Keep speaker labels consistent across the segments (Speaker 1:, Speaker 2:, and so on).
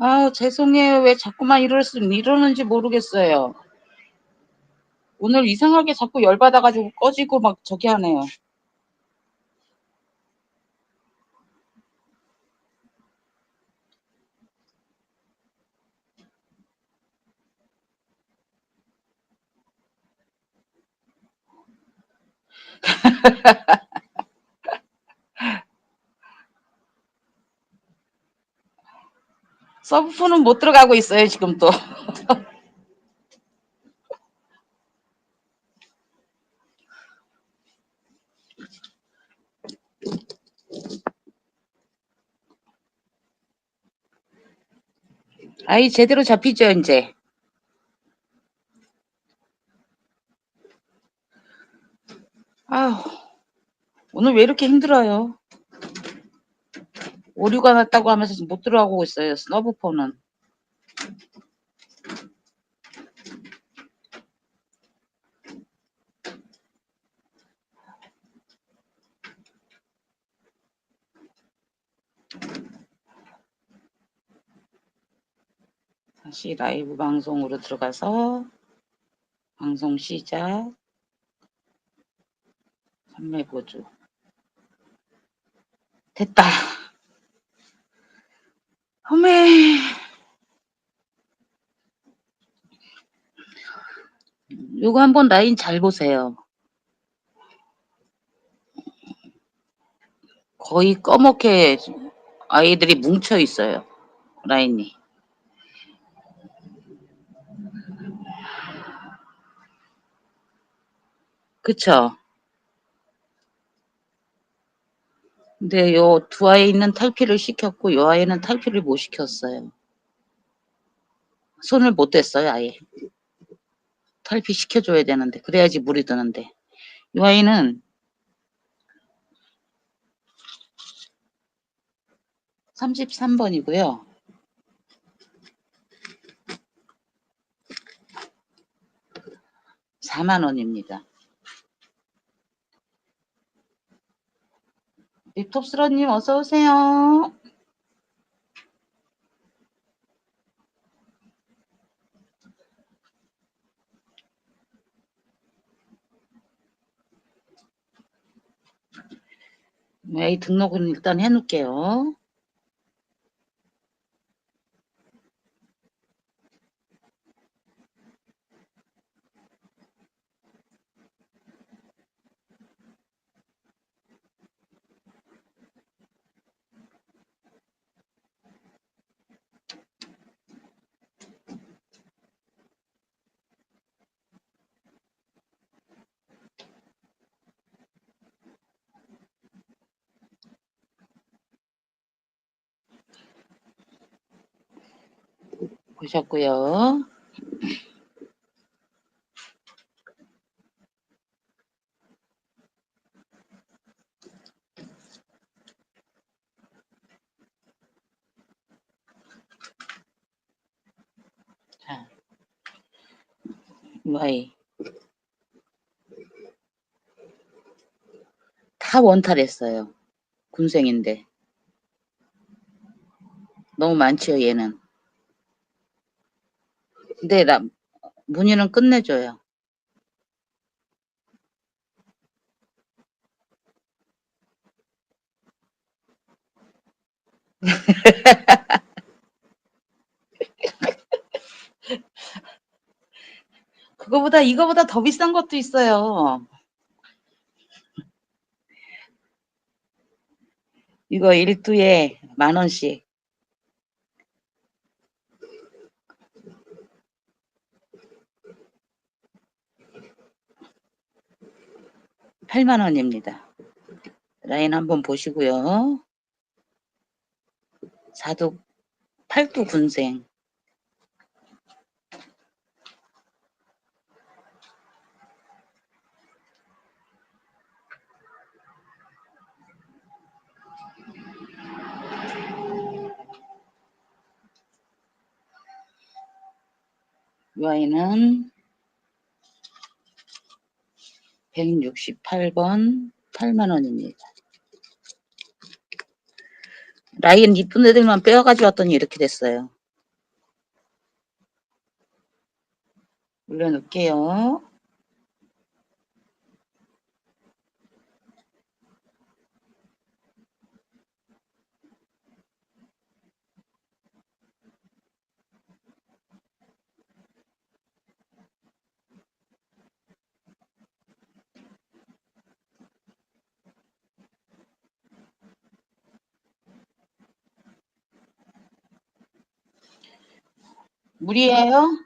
Speaker 1: 아, 죄송해요. 왜 자꾸만 이럴 수, 이러는지 모르겠어요. 오늘 이상하게 자꾸 열받아가지고 꺼지고 막 저기 하네요. 서브폰은 못 들어가고 있어요, 지금 또. 아이, 제대로 잡히죠, 이제. 아휴, 오늘 왜 이렇게 힘들어요? 오류가 났다고 하면서 지금 못 들어가고 있어요, 서브폰은. 다시 라이브 방송으로 들어가서 방송 시작. 판매 보조. 됐다 어메 요거 한번 라인 잘 보세요 거의 꺼멓게 아이들이 뭉쳐 있어요 라인이 그쵸 근데 요 두 아이 있는 탈피를 시켰고 요 아이는 탈피를 못 시켰어요. 손을 못 댔어요 아예. 탈피 시켜줘야 되는데 그래야지 물이 드는데 요 아이는 33번이고요. 사만 원입니다. 립톱스러님 어서 오세요. 네, 등록은 일단 해놓을게요. 보셨고요. 자, Y 다 원탈했어요. 군생인데 너무 많지요 얘는. 근데 나 문의는 끝내줘요. 그거보다 이거보다 더 비싼 것도 있어요. 이거 일두에 만 원씩. 팔만 원입니다. 라인 한번 보시고요. 사두 팔두 군생. 이 아이는 168번 8만원입니다. 라인 이쁜 애들만 빼어가지고 왔더니 이렇게 됐어요. 올려놓을게요. 물이에요?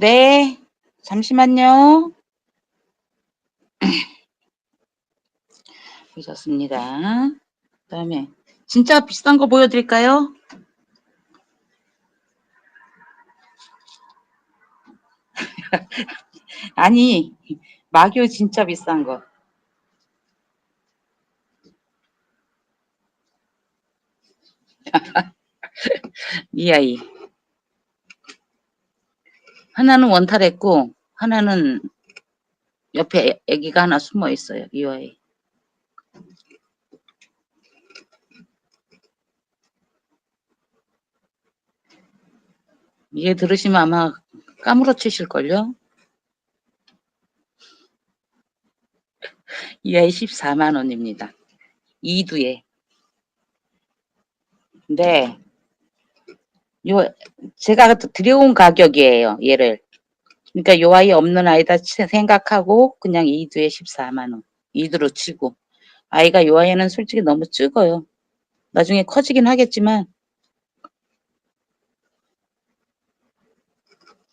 Speaker 1: 네. 잠시만요. 보셨습니다. 그 다음에 진짜 비싼 거 보여드릴까요? 아니 마교 진짜 비싼 거. 이 아이. 하나는 원탈했고 하나는 옆에 애- 애기가 하나 숨어 있어요. 이 아이. 이게 들으시면 아마 까무러치실걸요? 이 아이 14만 원입니다. 이두에. 네. 요, 제가 들여온 가격이에요, 얘를. 그러니까 요 아이 없는 아이다 치- 생각하고 그냥 이두에 14만 원. 이두로 치고. 아이가 요 아이는 솔직히 너무 적어요. 나중에 커지긴 하겠지만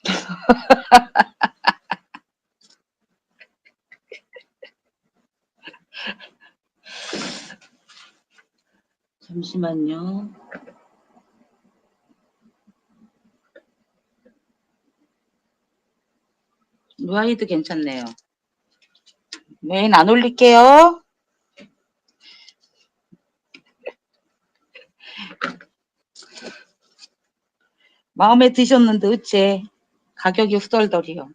Speaker 1: 잠시만요. 요 아이도 괜찮네요. 메인 안 올릴게요. 마음에 드셨는데 어째 가격이 후덜덜이요.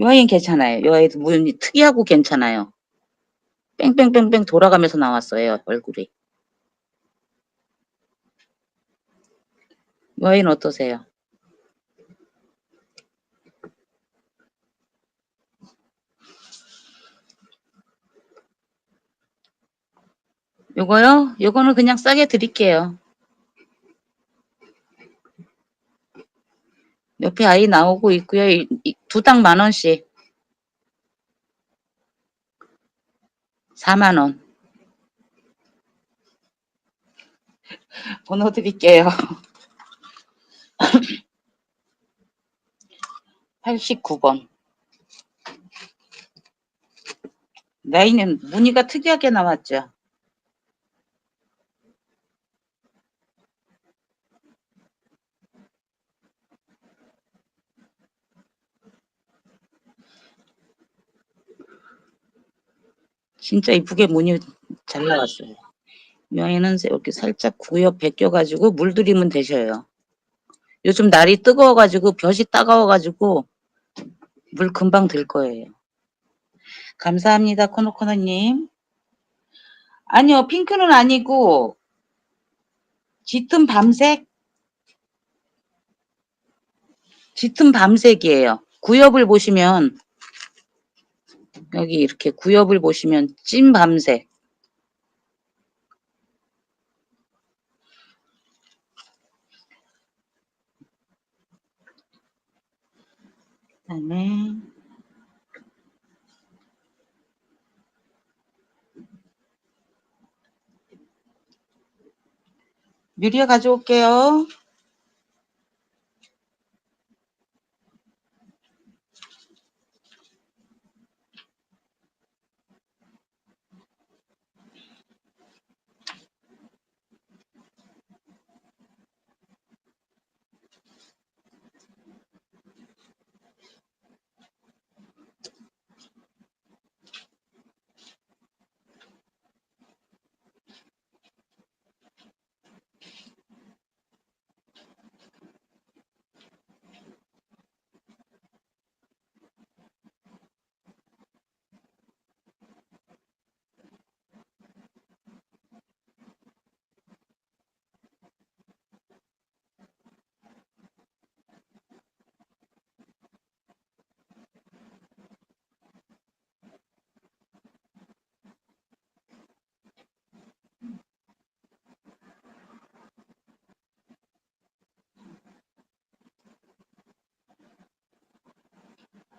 Speaker 1: 요 아이는 괜찮아요. 요 아이도 문 특이하고 괜찮아요. 뺑뺑뺑뺑 돌아가면서 나왔어요. 얼굴이. 요 아이는 어떠세요? 요거요? 요거는 그냥 싸게 드릴게요. 옆에 아이 나오고 있고요. 두 당 만 원씩. 4만 원. 번호 드릴게요. 89번. 나이는 무늬가 특이하게 나왔죠. 진짜 이쁘게 무늬 잘 나왔어요. 이 아이는 이렇게 살짝 구엽 벗겨가지고 물들이면 되셔요. 요즘 날이 뜨거워가지고 볕이 따가워가지고 물 금방 들 거예요. 감사합니다, 코노코노님. 아니요, 핑크는 아니고 짙은 밤색? 짙은 밤색이에요. 구엽을 보시면 여기 이렇게 구엽을 보시면 찐 밤색. 그다음에 유리에 가져올게요.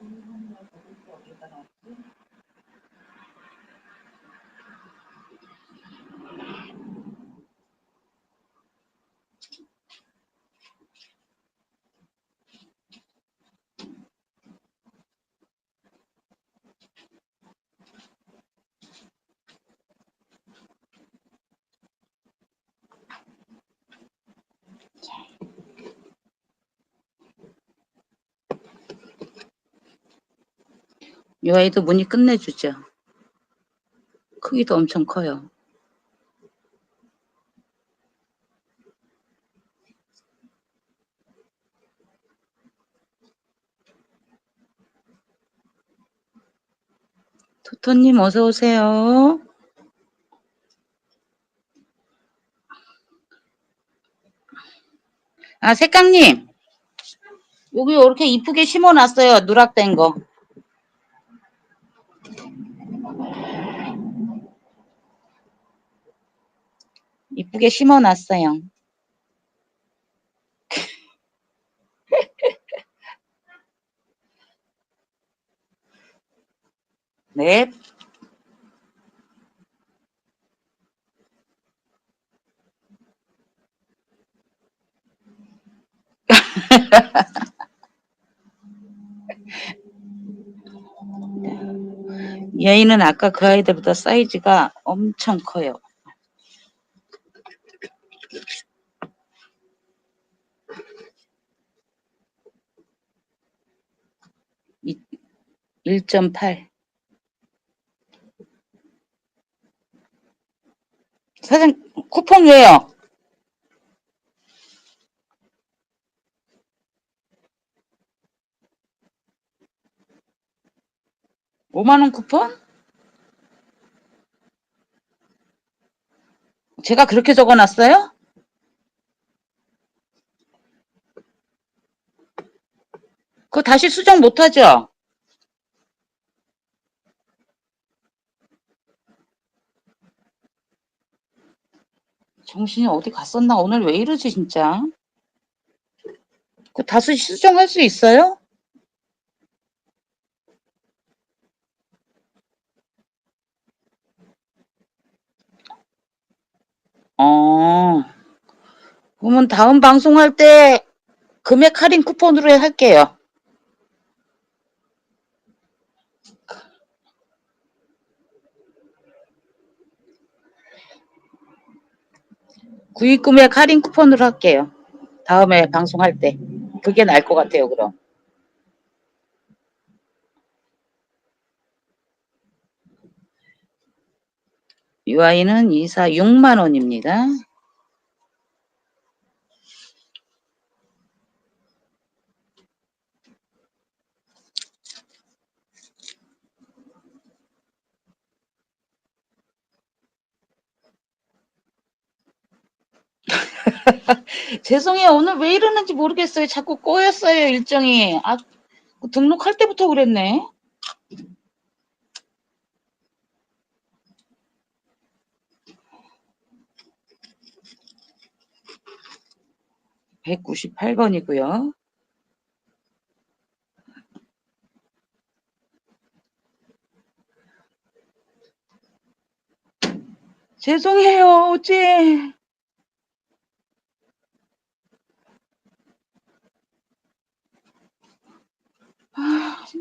Speaker 1: どうぞ。 이 아이도 무늬 끝내주죠. 크기도 엄청 커요. 토토님 어서 오세요. 아 색강님 여기 이렇게 이쁘게 심어놨어요. 누락된 거. 이쁘게 심어놨어요. 네. 이 아이는 아까 그 아이들보다 사이즈가 엄청 커요. 이- 1.8. 사장 쿠폰 왜요? 오만원 쿠폰? 제가 그렇게 적어놨어요? 그거 다시 수정 못하죠? 정신이 어디 갔었나? 오늘 왜 이러지, 진짜? 그 다시 수정할 수 있어요? 어, 그러면 다음 방송할 때 금액 할인 쿠폰으로 할게요. 구입 금액 할인 쿠폰으로 할게요. 다음에 방송할 때. 그게 나을 것 같아요, 그럼. 이 아이는 이사 6만 원입니다. 죄송해요. 오늘 왜 이러는지 모르겠어요. 자꾸 꼬였어요, 일정이. 아, 등록할 때부터 그랬네. (198번이고요) 죄송해요. 어째.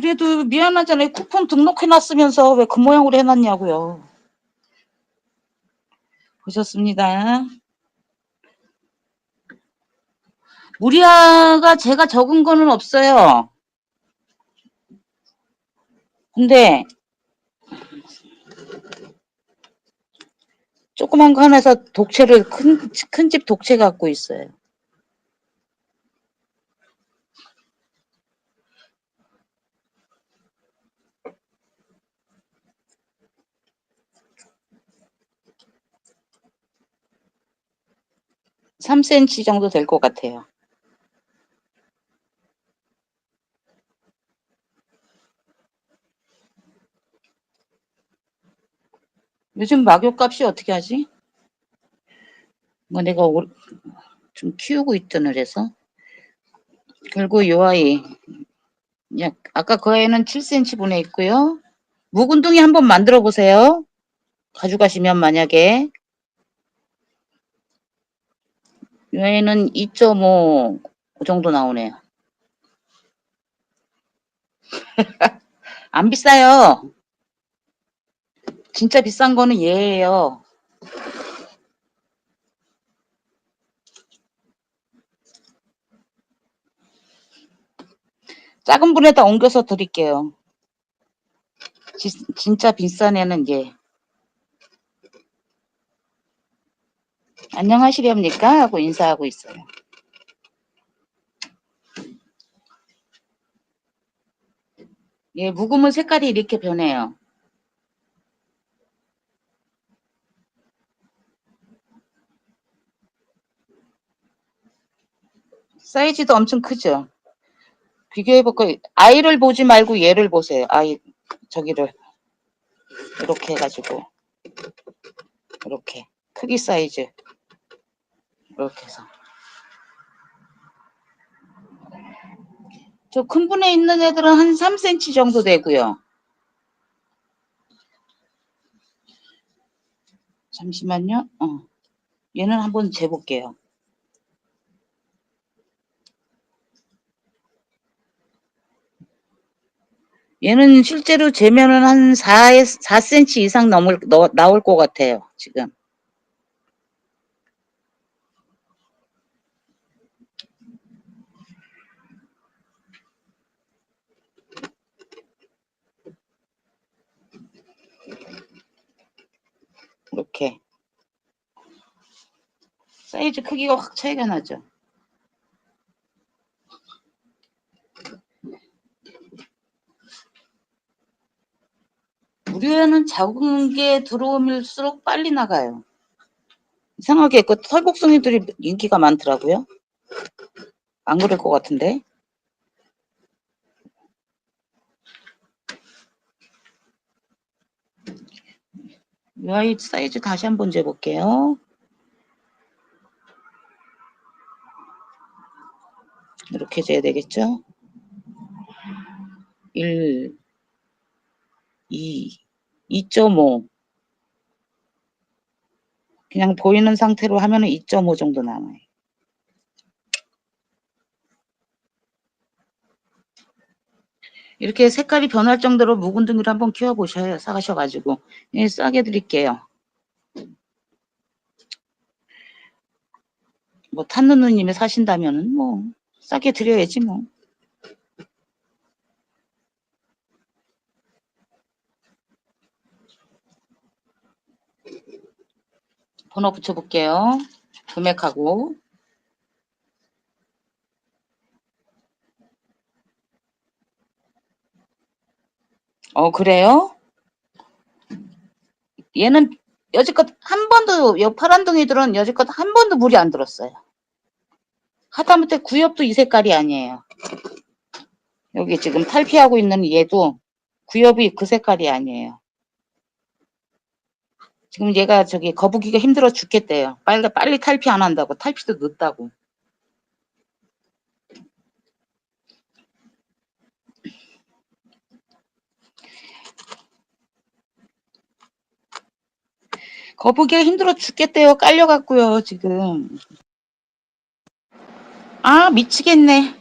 Speaker 1: 그래도 미안하잖아요. 쿠폰 등록해놨으면서 왜 그 모양으로 해놨냐고요. 보셨습니다. 무리아가 제가 적은 거는 없어요. 근데 조그만 거 하나에서 독채를 큰 큰 집 독채 갖고 있어요. 3cm 정도 될 것 같아요. 요즘 막요값이 어떻게 하지? 뭐 내가 올- 좀 키우고 있던 그래서 그리고 요 아이 약 아까 그 아이는 7cm 분에 있고요. 묵은둥이 한번 만들어 보세요. 가져가시면 만약에 요 아이는 2.5 정도 나오네요. 안 비싸요. 진짜 비싼 거는 얘예요. 작은 분에다 옮겨서 드릴게요. 지- 진짜 비싼 애는 얘. 안녕하시렵니까? 하고 인사하고 있어요. 얘 묵으면 색깔이 이렇게 변해요. 사이즈도 엄청 크죠? 비교해볼까? 아이를 보지 말고 얘를 보세요. 아이, 저기를. 이렇게 해가지고. 이렇게. 크기 사이즈. 이렇게 해서. 저 큰 분에 있는 애들은 한 3cm 정도 되고요. 잠시만요. 어. 얘는 한번 재볼게요. 얘는 실제로 재면은 한 4, 4cm 이상 넘을, 너, 나올 것 같아요. 지금. 이렇게. 사이즈 크기가 확 차이가 나죠. 애는 작은 게 들어오면수록 빨리 나가요. 이상하게 그 털복숭이들이 인기가 많더라고요. 안 그럴 것 같은데. 이 아이 사이즈 다시 한번 재볼게요. 이렇게 재야 되겠죠? 1, 2, 2.5. 그냥 보이는 상태로 하면 은 2.5 정도 남아요. 이렇게 색깔이 변할 정도로 묵은둥이를 한번 키워보셔요. 사가셔가지고. 예, 싸게 드릴게요. 뭐, 탔는 누님이 사신다면은 뭐, 싸게 드려야지 뭐. 번호 붙여볼게요. 금액하고. 어, 그래요? 얘는 여지껏 한 번도, 여 파란둥이들은 여지껏 한 번도 물이 안 들었어요. 하다못해 구엽도 이 색깔이 아니에요. 여기 지금 탈피하고 있는 얘도 구엽이 그 색깔이 아니에요. 지금 얘가 저기 거북이가 힘들어 죽겠대요. 빨리, 빨리 탈피 안 한다고. 탈피도 늦다고. 거북이가 힘들어 죽겠대요. 깔려갖고요, 지금. 아, 미치겠네.